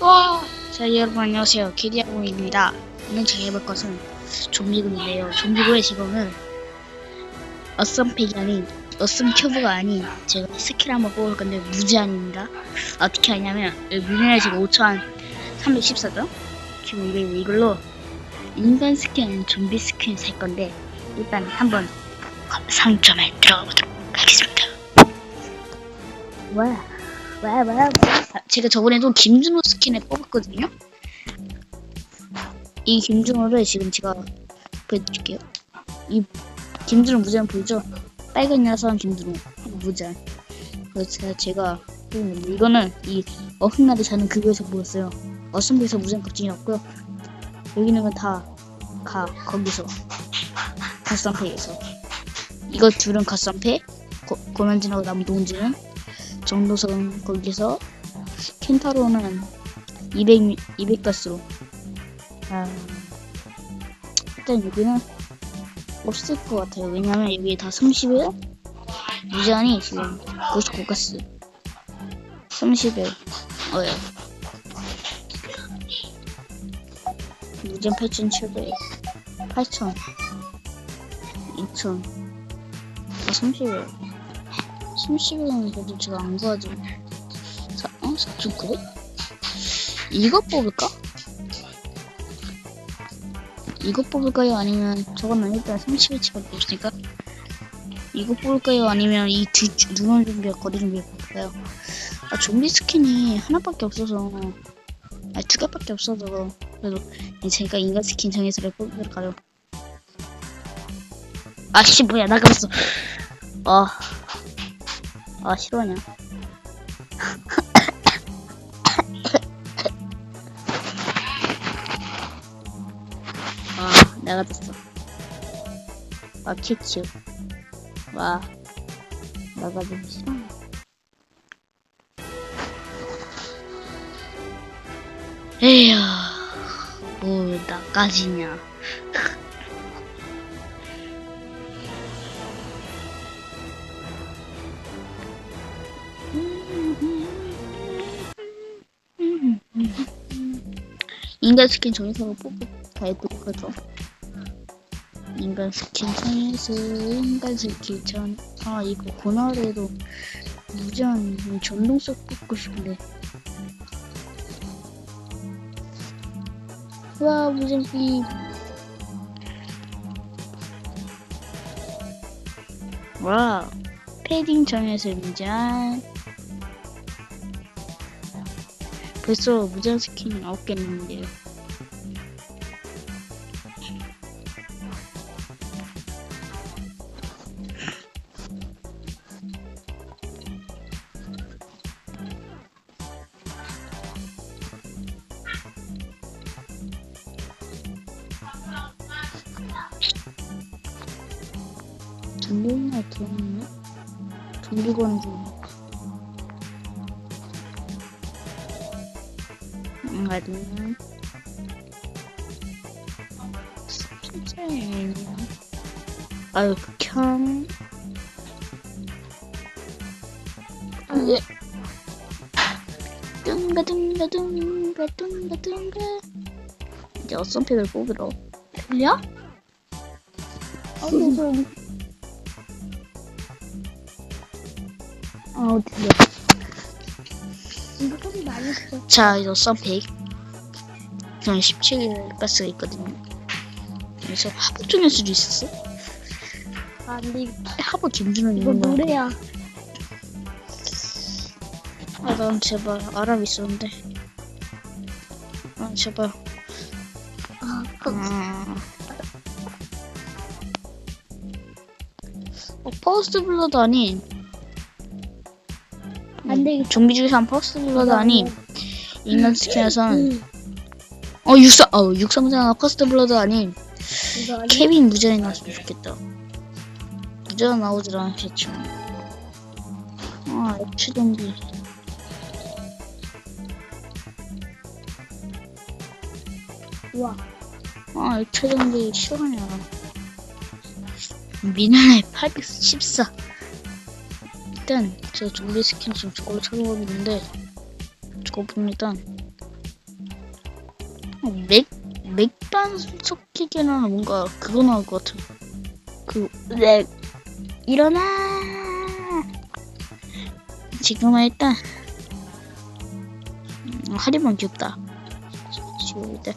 와! 자, 여러분 안녕하세요. 기디아공입니다. 오늘 제가 해볼 것은 좀비군인데요. 좀비군의 직업은 어썸팩이 아닌 어썸 큐브가 아닌 제가 스킬 한번 뽑을 건데 무제한입니다. 어떻게 하냐면 미네랄 지금 5,314죠? 지금 이걸로 인간 스킨, 좀비 스킨 살 건데 일단 한번 상점에 들어가 보도록 하겠습니다. 와, 와, 와, 와. 아, 제가 저번에도 김준호 스킨을 뽑았거든요. 이 김준호를 지금 제가 보여드릴게요. 이 김준호 무제한 보이죠? 빨간 야상 김준호 무제한. 그래서 제가, 뽑은 이거는 이 어흥나를 자는 그거에서 뽑았어요. 어썸비에서 무제한 값진이었고요. 여기는 다 가 거기서 갓산패에서 이거 둘은 고, 고난진하고 남동진은 정도선 거기서 켄타로는 200, 200가스로. 아, 일단 여기는 없을 것 같아요. 왜냐면 여기 다 30일? 무제한이 지금 99가스. 30일. 어예 무제한 8,700 8,000 2,000 다 30일. 30일은 그래도 제가 안 구하죠 사, 어? 4.9? 이거 뽑을까? 이거 뽑을까요? 아니면 저거는 일단 30일치밖에 없으니까 이거 뽑을까요? 아니면 이두 누런 좀비와 거리 좀비 뽑을까요? 아 좀비 스킨이 하나밖에 없어서 아니 두 개밖에 없어서 그래도 제가 인간 스킨 정해서 뽑을까요? 아씨 뭐야 나가봤어 아, 아 싫어하냐 내가 됐어 아 큐큐 와. 나가 좀 싫어 에휴 뭐 나까지냐. 인간 스킨 정해서 뽑고 가야도록 하죠. 인간 스킨 정해서 인간 스킨 전, 아 이거 고나래도 무제한 전동석 뽑고 싶은데. 와 무전비. 와 패딩 정해서 무제한. 벌써 무제한 스킨이 나왔겠는데요. 전기나 들었나? 전기관 중. 아니면 진짜 애매하네. 아유 극혐 예. 둥가 둥가 둥가 둥가 둥가 이제 어썸팩을 뽑으러 들려? 어디 좀 아 들려 이거 좀 많이 써. 자 이제 어썸팩 그냥 17일 가스가 있거든요 그래서 하부 쪽일 수도 있었어 아 근데 이거, 하부 김준호 이거 있는 거야 노래야. 아, 난 제발 아랍 있었는데. 아, 제발. 아, 그, 아. 어, 퍼스트 블러드 아닌. 안 되겠어. 좀비 중에서 한 퍼스트 블러드 아닌 인간 스킨에선 응, 어 육상 어 육상장 퍼스트 블러드 아닌 아니. 케빈 무전이 나왔으면 좋겠다. 무전 나오질 않겠지만. 아 액추 좀비. 우와. 아, 최종기 싫어하냐. 미나의 814. 일단, 제가 좀비 스킨 지금 저걸로 찾아보고 있는데, 저거 보면 일단, 맥 맥반 섞이기는 뭔가 그거 나올 것 같아. 그렉 일어나. 지금은 일단 음, 하리만 귀엽다. 지금 일단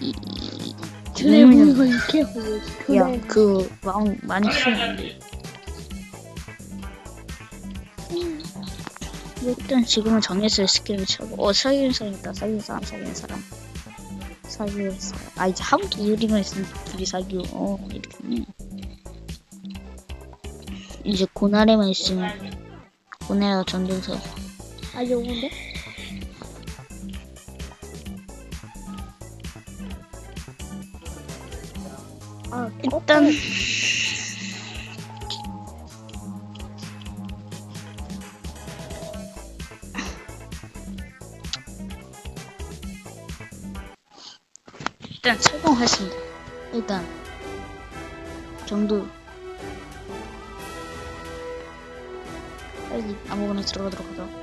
이, 이, 전에 이거는- 보이고 이렇게 보고 야, 그 마음 많이 키웠는데. 일단 지금은 정했어요 스킬을 쳐고. 어 사귀는 사람 있다. 사귀는 사람 사귀는 사람. 사귀는 사람. 아 이제 한국 이유리만 있으면 둘이 사귀고 어 이렇게. 이제 고나래만 있으면 고나래가 전쟁서 아 요건데? 아 일단 성공했습니다. 일단 정도 빨리 아무거나 들어가도록 하자.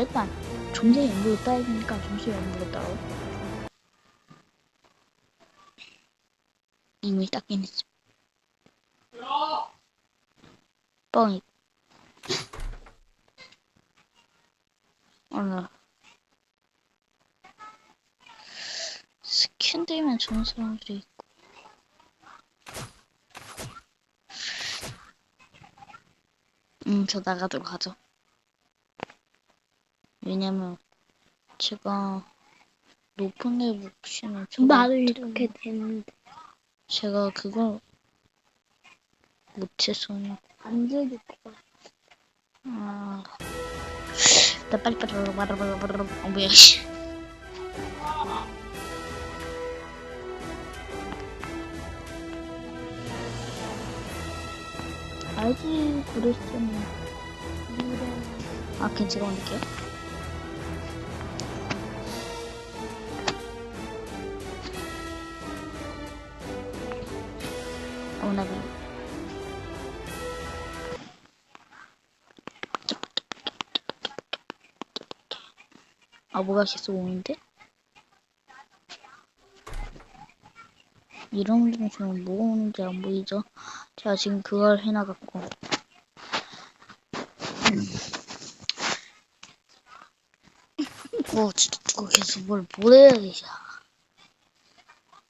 일단 존재 연구를 따야 되니까 존재 연구를 따로 이미 닦긴 했어. 뻥이. 어나 스킨 되면 좋은 사람들이 있고. 음저 나가도록 하죠 왜냐면 제가 높은 레벨 옵션을 나도 이렇게 됐는데 제가 그걸 못해서요. 안 되겠다. 아, 나 빨리 빨리 말아 말아 말아 말아 어 뭐야 씨. 알지 그랬으면 아 제가 만들게요. 어 나가. 아 뭐가 계속 오는데? 이런 저는 뭐가 오는지 안 보이죠? 제가 지금 그걸 해놔갖고 음. 어 진짜 누가 계속 뭘 보내야 되자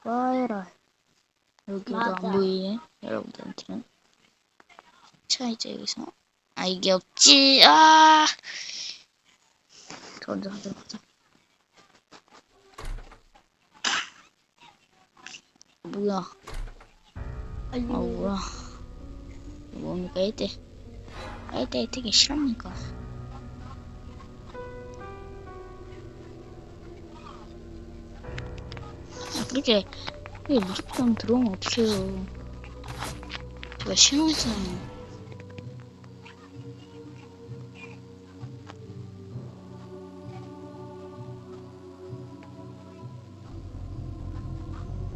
와이라 여기도 맞아. 안 보이네 여러분들한테는 자 이제 여기서 아 이게 없지 아저 먼저 하도록 하자. 뭐야? 아 뭐야? 뭡니까 이때? 이때 되게 싫합니까? 아, 그렇게 그게 무조건 들어오면 어떡해요? 제가 싫어하잖아요.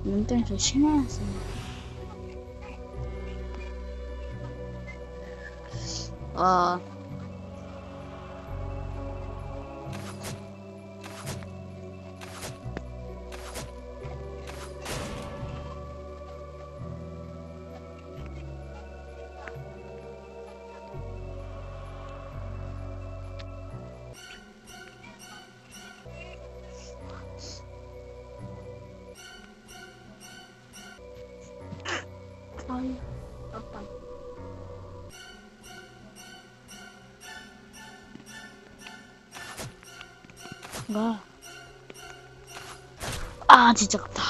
눈등에서 실망했어요. 아. 와. 아, 진짜 같다.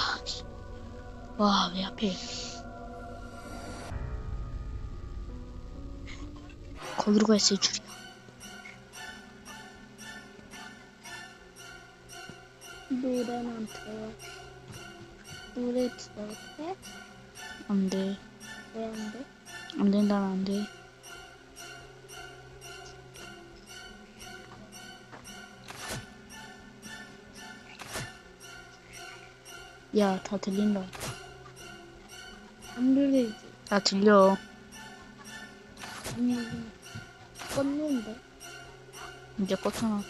와, 왜 하필. 거기로 갔을 줄이야. 노래만 들어. 노래 들어도 돼? 안 돼. 왜 안 돼? 안 된다면 안 돼. 야, 다 들린다. 안 들리지? 다 들려. 아니, 껐는데. 이제 껐잖아.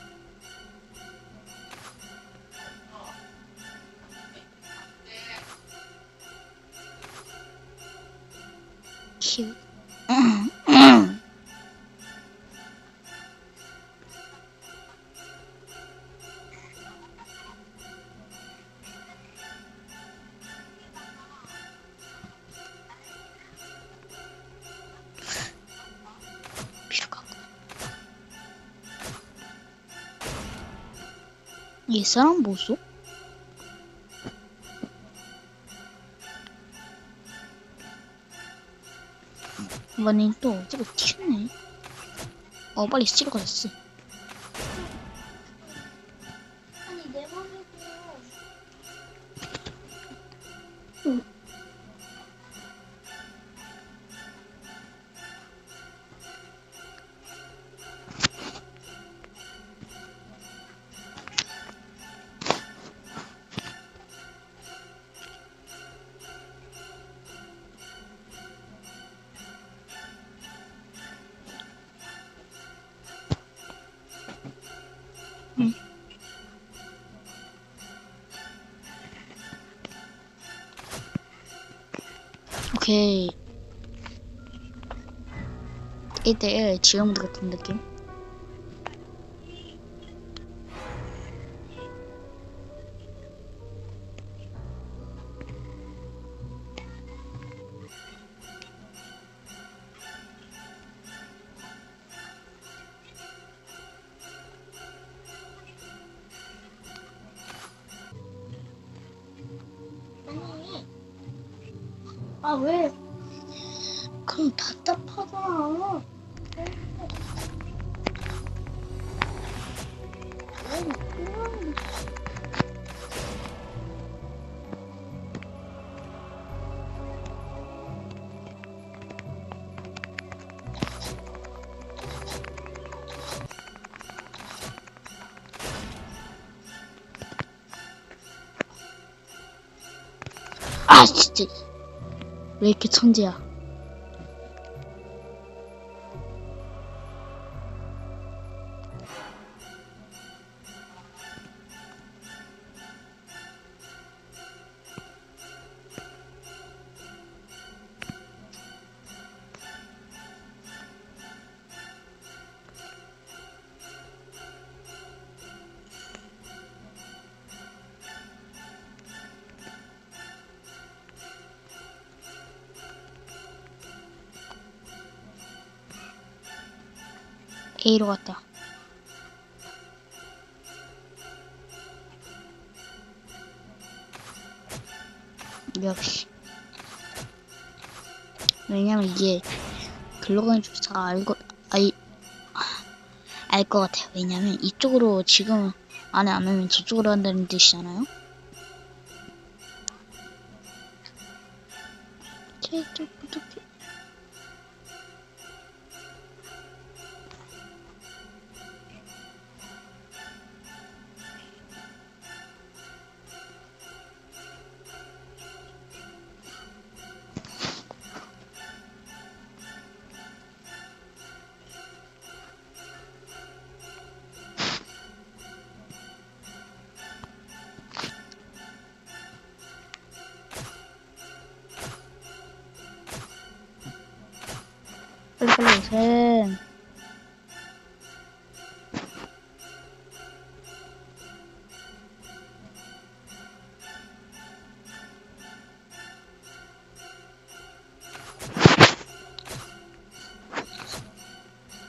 이 사람 뭐소? 이번엔 또 저거 튀네. 어 빨리 쓰러 가졌어. 오케이. 1대1 지금도 같은 느낌? 아, 왜? 그럼 답답하잖아. 아 진짜 왜 이렇게 천재야? A로 갔다. 역시. 왜냐면 이게 글로건 조사가 알고 아이 알 것 같아요. 왜냐면 이쪽으로 지금 안에 안 오면 저쪽으로 한다는 뜻이잖아요. 저쪽 오셈.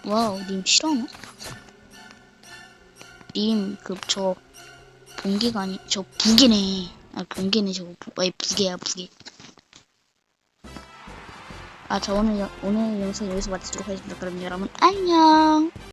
와우, 님 싫어하나? 님, 그, 저, 본기가 아니, 저, 부기네. 아, 본기네, 저거. 부, 아니, 부계야, 부계. 아, 저 오늘, 여- 오늘 영상 여기서 마치도록 하겠습니다. 그럼 여러분, 안녕!